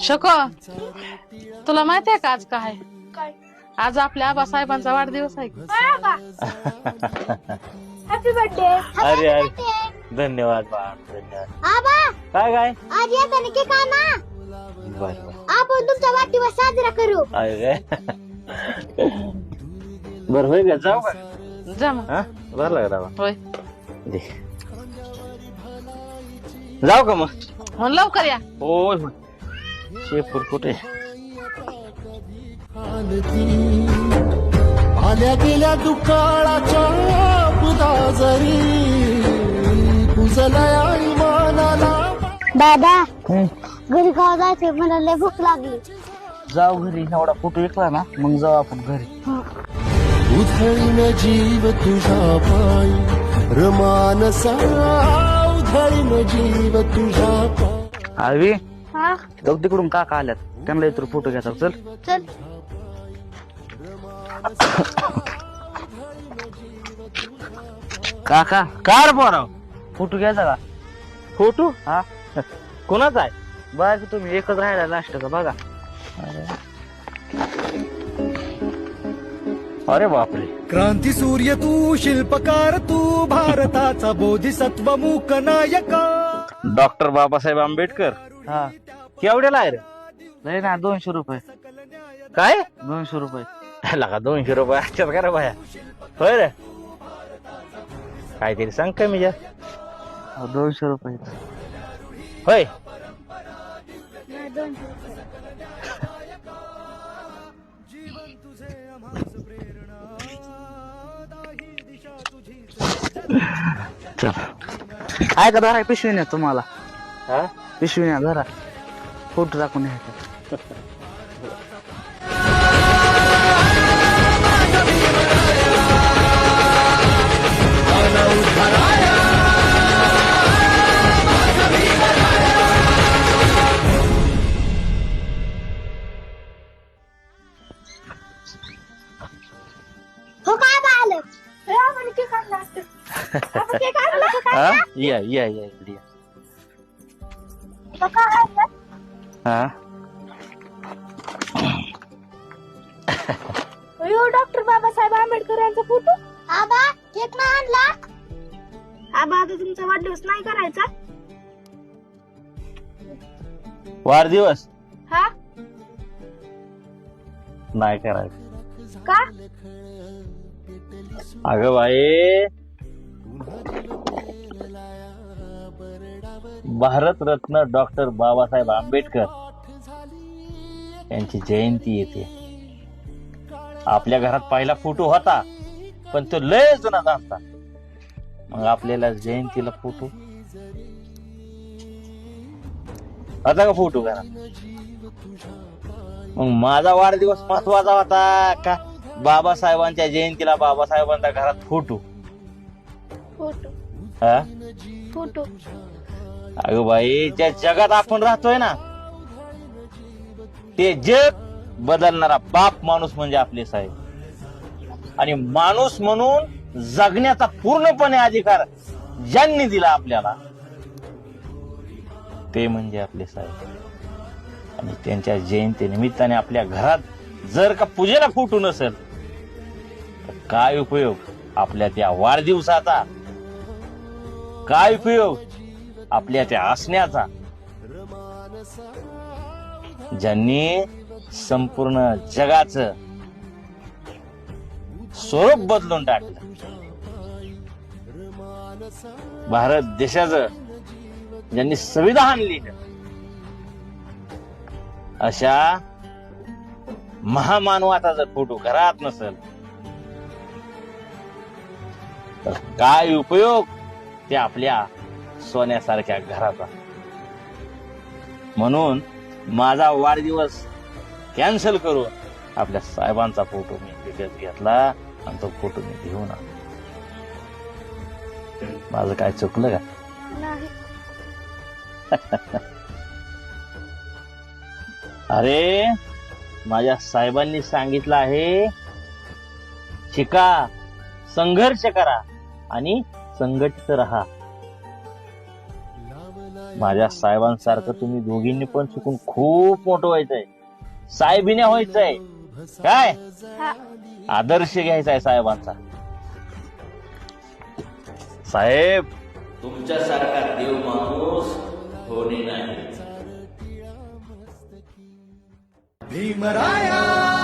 शको तुला माहिती आहे का आज काय? काय? आज आपल्या आबासाहेबांचा वाढदिवस आहे. हॅपी बर्थडे अरे अरे. धन्यवाद धन्यवाद. आबा. काय काय? आज येताना केक आणा बर बर. आपण तुमचा वाढदिवस साजरा करू. अरे. बर होय का? जाऊ का? जा मग. हा? का दावा होय. दे. जाऊ का मग? मग लवकर या. होय होय शेपूर कुठे? आल्या गेल्या दुकाळाच्या बुदाजरी कुजलया इमानाला दादा घरी गाव जायचंय? मला लय भूक लागली. जाऊ घरी एवढा फोटो विकला ना मग जाऊ आपण घरी. उधळीन जीव तुझ्या पायी रमानसा. जीव पायी आवी हा? जाऊ तिकडून काका आल्यात. त्यांना इतर फोटो घ्यायचा चल. चल. काका. कार पोराव? फोटो घ्यायचा का? फोटो? हा. कोणाचा आहे? बघा तुम्ही एकच राहिला लास्ट का बघा अरे बापरे. क्रांती सूर्य तू शिल्पकार तू भारताचा बोधिसत्व मूक नायका. डॉक्टर बाबासाहेब आंबेडकर? हा. केवढ्याला आहे रे? नाही ना दोनशे रुपये. काय? दोनशे रुपये. लगा दोनशे रुपये? असतात का रे बाया. होय रे. काहीतरी सांग कमी जास्त हो, दोनशे रुपये. होय. चल. आहे का धरा पिशवी न्या तुम्हाला हा? पिशवी न्या धरा फोटो टाकून या हा? या या या इकडे या. हा? अयो डॉक्टर बाबासाहेब आंबेडकर यांचा फोटो? आबा केक नाही आणला. आबा आता तुमचा वाढदिवस नाही करायचा? वाढदिवस? हा? नाही करायचं. का? अगं बाई भारतरत्न डॉक्टर बाबासाहेब आंबेडकर यांची जयंती येते. आपल्या घरात पहिला फोटो होता पण तो लय जुना झालता. मग आपल्याला जयंतीला फोटो? होता का फोटो घरात? मग माझा वाढदिवस महत्त्वाचा होता का बाबासाहेबांच्या जयंतीला बाबासाहेबांच्या घरात फोटो? फोटो. हा? फोटो. अगं बाई ज्या जगात आपण राहतोय ना ते जग बदलणारा बाप माणूस म्हणजे आपले साहेब. आणि माणूस म्हणून जगण्याचा पूर्णपणे अधिकार ज्यांनी दिला आपल्याला ते म्हणजे आपले साहेब. आणि त्यांच्या जयंती निमित्ताने आपल्या घरात जर का पूजेला फुटून नसेल तर काय उपयोग आपल्या त्या वाढदिवसाचा? काय उपयोग? आपल्या त्या असण्याचा ज्यांनी संपूर्ण जगाचं स्वरूप बदलून टाकलं. भारत देशाचं ज्यांनी संविधान लिहिलं अशा महामानवाचा जर फोटो घरात नसेल तर काय उपयोग ते आपल्या सोन्यासारख्या घराचा. म्हणून माझा वाढदिवस कॅन्सल करून आपल्या साहेबांचा फोटो मी विकत घेतला आणि तो फोटो मी घेऊन आलो. माझं काय चुकलं का? अरे माझ्या साहेबांनी सांगितलं आहे शिका संघर्ष करा आणि संघटित राहा. माझ्या साहेबांसारखं तुम्ही दोघींनी पण शिकून खूप मोठं व्हायचंय. साहेबिने व्हायचंय. काय? आदर्श घ्यायचा आहे साहेबांचा. साहेब. तुमच्यासारखा देव माणूस होणे नाही. भीमराया!